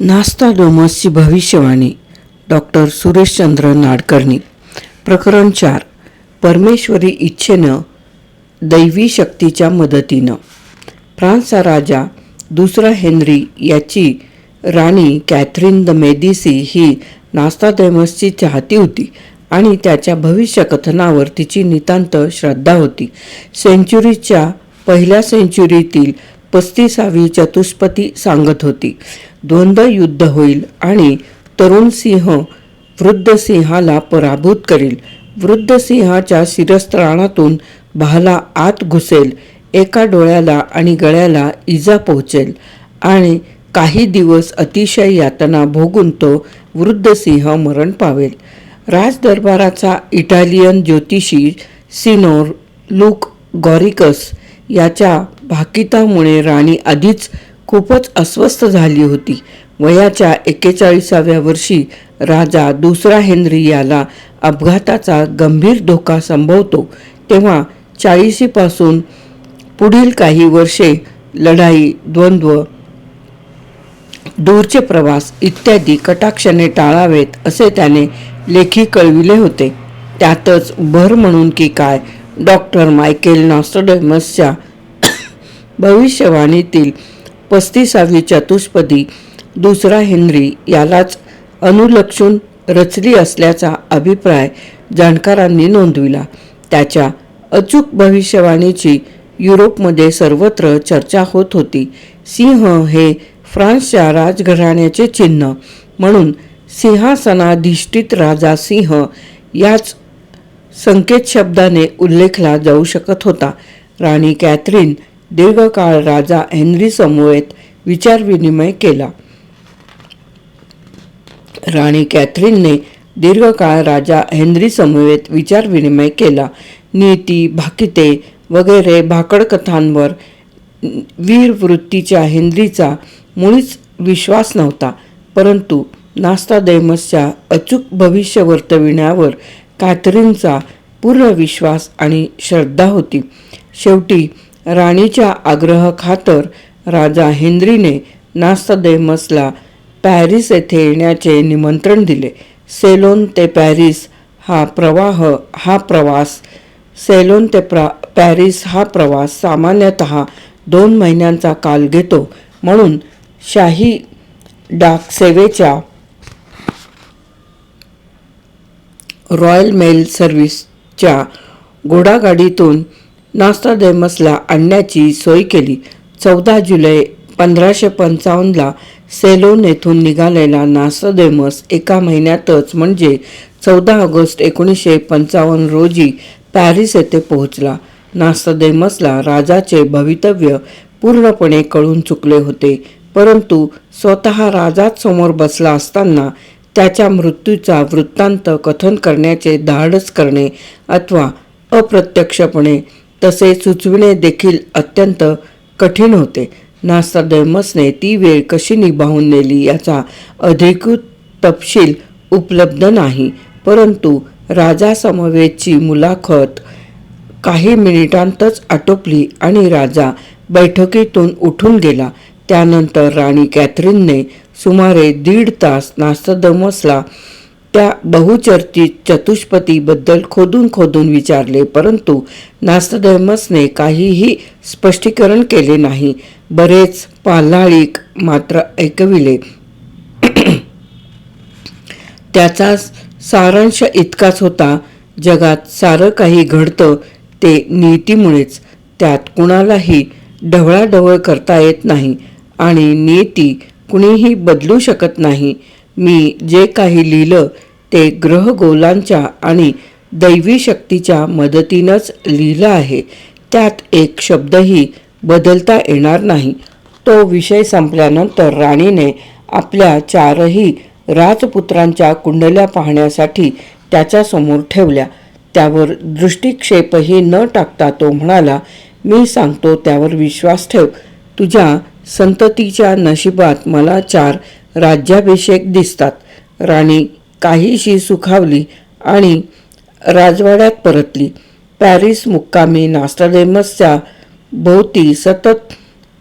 नास्ताडोमसची भविष्यवाणी. डॉक्टर सुरेशचंद्र नाडकर्णी. प्रकरण चार. परमेश्वरी इच्छेनं दैवी शक्तीच्या मदतीनं. फ्रान्सचा राजा दुसरा हेनरी याची राणी कॅथरीन द मेदिसी ही नास्ताडेमसची चाहती होती आणि त्याच्या भविष्यकथनावर तिची नितांत श्रद्धा होती. सेंचुरीच्या पहिल्या सेंचुरीतील पस्तीसावी चतुष्पती सांगत होती. द्वंद्व युद्ध होईल आणि तरुण सिंह वृद्ध सिंहाला पराभूत करील. वृद्ध सिंहाच्या शिरस्त्राणातून भाला आत घुसेल एका डोळ्याला आणि गळ्याला इजा पोहोचेल आणि काही दिवस अतिशय यातना भोगून तो वृद्ध सिंह मरण पावेल. राजदरबाराचा इटालियन ज्योतिषी सिनोर लुक गॉरिकस याच्या भाकितामुळे राणी आधीच खूपच अस्वस्थ झाली होती. वयाच्या एक्केचाळीसाव्या वर्षी राजा दुसरा हेनरी याला अपघाताचा गंभीर धोका संभवतो. तेव्हा चाळीशीपासून पुढील काही वर्षे लढाई द्वंद्व दूरचे प्रवास इत्यादी कटाक्षणे टाळावेत असे त्याने लेखी कळविले होते. त्यातच भर म्हणून की काय? डॉक्टर मायकेल नॉस्टोडेमसच्या भविष्यवाणीतील पस्तीसावी चतुष्पदी दुसरा हेनरी यालाच अनुलक्षून रचली असल्याचा अभिप्राय जाणकारांनी नोंदविला. त्याच्या अचूक भविष्यवाणीची युरोपमध्ये सर्वत्र चर्चा होत होती. सिंह हे फ्रान्सच्या राजघराण्याचे चिन्ह म्हणून सिंहासनाधिष्ठित राजा सिंह याच संकेत शब्दाने उल्लेखला जाऊ शकत होता. राणी कॅथरीन दीर्घकाळ राजा हेनरी समवेत विचारविनिमय केला. राणी कॅथरीनने दीर्घकाळ राजा हेनरी समवेत विचारविनिमय केला. नीती भाकिते वगैरे भाकड कथांवर वीरवृत्तीच्या हेनरीचा मुळीच विश्वास नव्हता. परंतु नास्ता नास्तादैमसच्या अचूक भविष्य वर्तविण्यावर कॅथरीनचा पूर्ण विश्वास आणि श्रद्धा होती. शेवटी राणीच्या आग्रह खातर राजा हेनरीने नास्तदेमसला पॅरिस येथे येण्याचे निमंत्रण दिले. सेलोन ते पॅरिस हा प्रवाह हा प्रवास सेलोन ते प्रा पॅरिस हा प्रवास सामान्यतः दोन महिन्यांचा काल घेतो. म्हणून शाही डाक सेवेच्या रॉयल मेल सर्व्हिसच्या घोडागाडीतून नास्ताडेमसला आणण्याची सोय केली. चौदा जुलै पंधराशे पंचावन्नला सेलोन येथून निघालेला नास्ताडेमस एका महिन्यातच म्हणजे चौदा ऑगस्ट एकोणीसशे पंचावन्न रोजी पॅरिस येथे पोहोचला. नास्तादेमसला राजाचे भवितव्य पूर्णपणे कळून चुकले होते. परंतु स्वतः राजाच समोर बसला असताना त्याच्या मृत्यूचा वृत्तांत कथन करण्याचे धाडस करणे अथवा अप्रत्यक्षपणे तसे सुचविणे देखील अत्यंत कठीण होते. नास्ताडेमसने ती वेळ कशी निभावून नेली याचा अधिकृत तपशील उपलब्ध नाही. परंतु राजासमवेतची मुलाखत काही मिनिटांतच आटोपली आणि राजा बैठकीतून उठून गेला. त्यानंतर राणी कॅथरीनने सुमारे दीड तास नास्तादमसला त्या बहुचर्चित चतुष्पतीबद्दल खोदून खोदून विचारले परंतु नास्तधर्मसने काहीही स्पष्टीकरण केले नाही. बरेच पाल्हाळीक मात्र ऐकविले. त्याचा सारांश इतकाच होता जगात सारं काही घडतं ते नीतीमुळेच. त्यात कुणालाही ढवळाढवळ करता येत नाही आणि नियती कुणीही बदलू शकत नाही. मी जे काही लिहिलं ते ग्रहगोलांच्या आणि दैवी शक्तीच्या मदतीनंच लिहिलं आहे. त्यात एक शब्दही बदलता येणार नाही. तो विषय संपल्यानंतर राणीने आपल्या चारही राजपुत्रांच्या कुंडल्या पाहण्यासाठी त्याच्यासमोर ठेवल्या. त्यावर दृष्टिक्षेपही न टाकता तो म्हणाला मी सांगतो त्यावर विश्वास ठेव. तुझ्या संततीच्या नशिबात मला चार राज्याभिषेक दिसतात. राणी काहीशी सुखावली आणि राजवाड्यात परतली. पॅरिस मुक्कामी नास्टाडेमसच्या भोवती सतत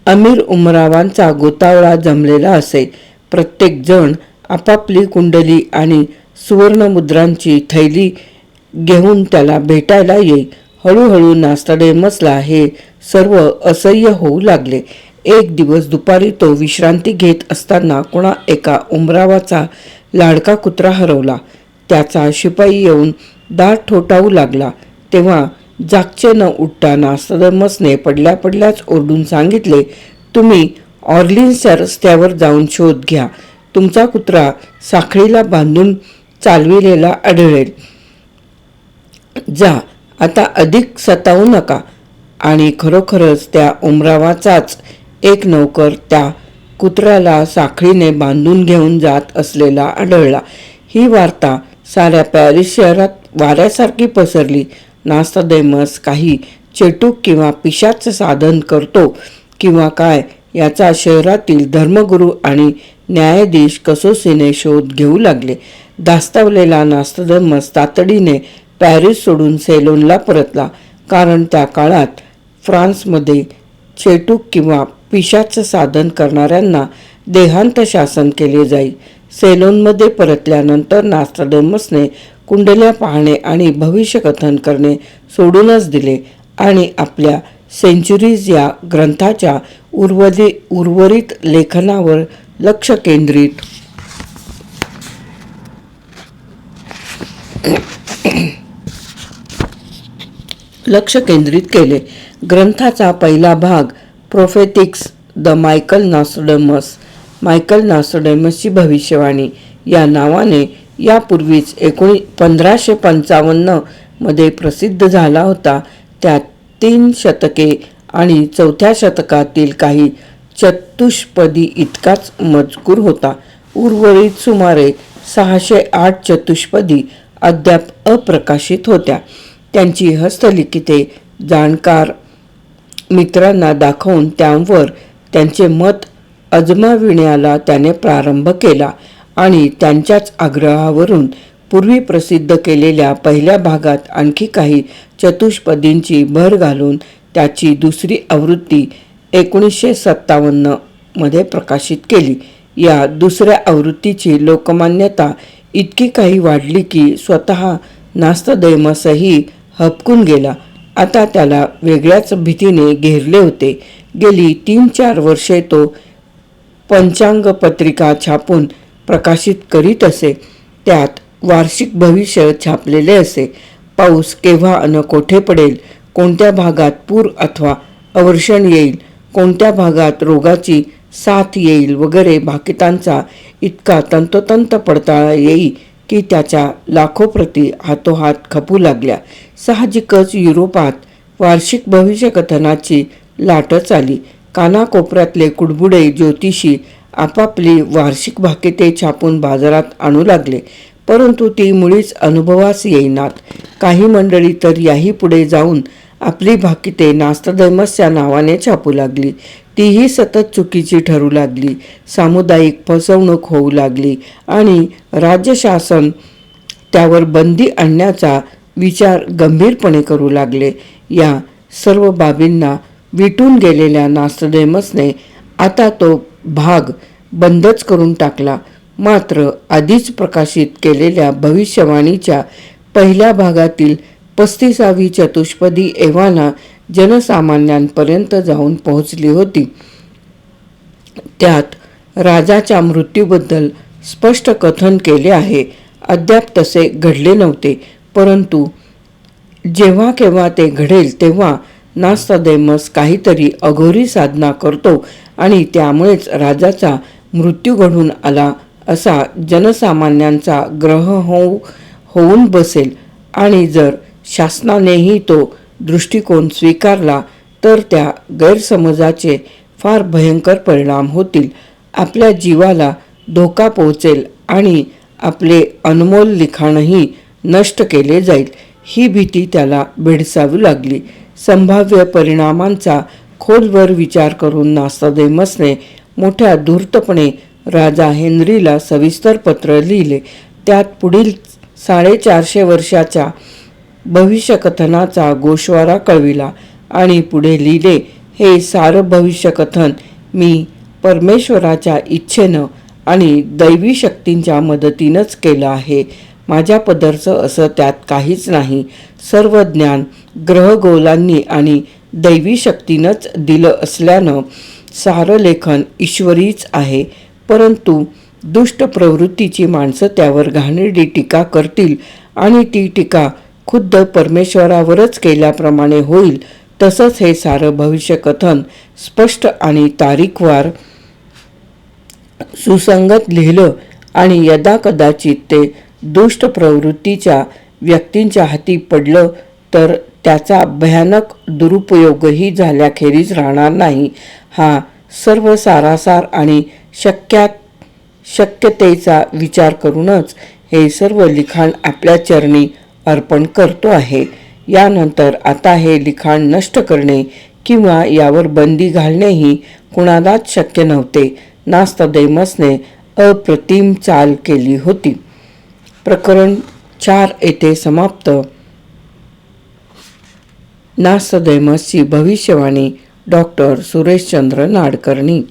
अमीर उमरावांचा गोतावळा जमलेला असे. प्रत्येक जण आपापली कुंडली आणि सुवर्णमुद्रांची थैली घेऊन त्याला भेटायला येई. हळूहळू नास्ताडेमसला हे सर्व असह्य होऊ लागले. एक दिवस दुपारी तो विश्रांती घेत असताना कुणा एका उमरावाचा लाडका कुत्रा हरवला. त्याचा शिपाई येऊन दार ठोठावू लागला. तेव्हा जागचे न उठता सदमसने पडल्या पडल्याच ओरडून सांगितले तुम्ही ऑर्लिन्सच्या रस्त्यावर जाऊन शोध घ्या. तुमचा कुत्रा साखळीला बांधून चालविलेला आढळेल. जा आता अधिक सतावू नका. आणि खरोखरच त्या उमरावाचाच एक नौकर त्या कुत्र्याला साखळीने बांधून घेऊन जात असलेला आढळला. ही वार्ता साऱ्या पॅरिस शहरात वाऱ्यासारखी पसरली. नास्तादेमस काही चेटूक किंवा पिशाचं साधन करतो किंवा काय याचा शहरातील धर्मगुरू आणि न्यायाधीश कसोसीने शोध घेऊ लागले. दास्तावलेला नास्तादेमस तातडीने पॅरिस सोडून सेलोनला परतला. कारण त्या काळात फ्रान्समध्ये चेटूक किंवा पिशाचं साधन करणाऱ्यांना देहांत शासन केले जाई. सेलोनमध्ये परतल्यानंतर नास्ताडेमसने कुंडल्या पाहणे आणि भविष्यकथन करणे सोडूनच दिले आणि आपल्या सेंचुरीज या ग्रंथाच्या उर्वरी उर्वरित लेखनावर लक्ष केंद्रित. लक्ष केंद्रित केले. ग्रंथाचा पहिला भाग prophetics the Michael Nostradamus Michael नॉस्टडमसची भविष्यवाणी या नावाने यापूर्वीच एकोणी पंधराशे पंचावन्नमध्ये प्रसिद्ध झाला होता. त्यात तीन शतके आणि चौथ्या शतकातील काही चतुष्पदी इतकाच मजकूर होता. उर्वरित सुमारे सहाशे आठ चतुष्पदी अद्याप अप्रकाशित होत्या. त्यांची हस्तलिखिते जाणकार मित्रांना दाखवून त्यांवर त्यांचे मत अजमाविण्याला त्याने प्रारंभ केला आणि त्यांच्याच आग्रहावरून पूर्वी प्रसिद्ध केलेल्या पहिल्या भागात आणखी काही चतुष्पदींची भर घालून त्याची दुसरी आवृत्ती एकोणीसशे सत्तावन्नमध्ये प्रकाशित केली. या दुसऱ्या आवृत्तीची लोकमान्यता इतकी काही वाढली की स्वतः नास्तदैमसही हबकून गेला. आता त्याला वेगळ्याच भीतीने घेरले होते. गेली तीन चार वर्षे तो पंचांग पत्रिका छापून प्रकाशित करीत असे. त्यात वार्षिक भविष्य छापलेले असे. पाऊस केव्हा अन कोठे पडेल? कोणत्या भागात पूर अथवा अवर्षण येईल? कोणत्या भागात रोगाची साथ येईल? वगैरे भाकितांचा इतका तंतोतंत पडताळा येई. की त्याच्या लाखो प्रती हातोहात खपू लागल्या. साहजिकच युरोपात वार्षिक भविष्यकथनाची लाटच आली. कानाकोपऱ्यातले कुडबुडे ज्योतिषी आपापली वार्षिक भाकिते छापून बाजारात आणू लागले. परंतु ती मुळीच अनुभवास येईनात. काही मंडळी तर याही पुढे जाऊन आपली भाकिते नास्तदैमसच्या नावाने छापू लागली. तीही सतत चुकीची ठरू लागली. सामुदायिक फसवणूक होऊ लागली आणि राज्यशासन त्यावर बंदी आणण्याचा विचार गंभीरपणे करू लागले. या सर्व बाबींना विटून गेलेल्या नास्तदैमसने आता तो भाग बंदच करून टाकला. मात्र आधीच प्रकाशित केलेल्या भविष्यवाणीच्या पहिल्या भागातील पस्तीसावी चतुष्पदी एव्हाना जनसामान्यांपर्यंत जाऊन पोहोचली होती. त्यात राजाच्या मृत्यूबद्दल स्पष्ट कथन केले आहे. अद्याप तसे घडले नव्हते परंतु जेव्हा केव्हा ते घडेल तेव्हा नास्तादेमस काहीतरी अघोरी साधना करतो आणि त्यामुळेच राजाचा मृत्यू घडून आला असा जनसामान्यांचा ग्रह होऊ होऊन बसेल. आणि जर शासनानेही तो दृष्टिकोन स्वीकारला तर त्या गैरसमजाचे फार भयंकर परिणाम होतील. आपल्या जीवाला धोका पोहोचेल आणि आपले अनमोल लिखाणही नष्ट केले जाईल. ही भीती त्याला भेडसावी लागली. संभाव्य परिणामांचा खोलवर विचार करून नास्तादेमसने मोठ्या धूर्तपणे राजा हेनरीला सविस्तर पत्र लिहिले. त्यात पुढील साडेचारशे वर्षाच्या भविष्यकथनाचा गोषवारा कळविला आणि पुढे लिहिले हे सारं भविष्यकथन मी परमेश्वराच्या इच्छेनं आणि दैवी शक्तींच्या मदतीनंच केलं आहे. माझ्या पदरचं असं त्यात काहीच नाही. सर्व ज्ञान ग्रहगोलांनी आणि दैवी शक्तीनंच दिलं असल्यानं सारं लेखन ईश्वरीच आहे. परंतु दुष्ट प्रवृत्तीची माणसं त्यावर घाणेरडी टीका करतील आणि ती टीका खुद्द परमेश्वरावरच केल्याप्रमाणे होईल तसंच हे सारं भविष्यकथन स्पष्ट आणि तारीखवार सुसंगत लिहिलं आणि यदा कदाचित ते दुष्ट प्रवृत्तीच्या व्यक्तींच्या हाती पडलं तर त्याचा भयानक दुरुपयोगही झाल्याखेरीज राहणार नाही. हा सर्व सारासार आणि शक्यात शक्यतेचा विचार करूनच हे सर्व लिखाण आपल्या चरणी अर्पण करतो आहे. यानंतर आता हे लिखाण नष्ट करणे किंवा यावर बंदी घालणेही कुणालाच शक्य नव्हते. नास्तदैमसने अप्रतिम चाल केली होती. प्रकरण चार येथे समाप्त. नास्तदैमसची भविष्यवाणी डॉक्टर सुरेशचंद्र नाडकर्णी.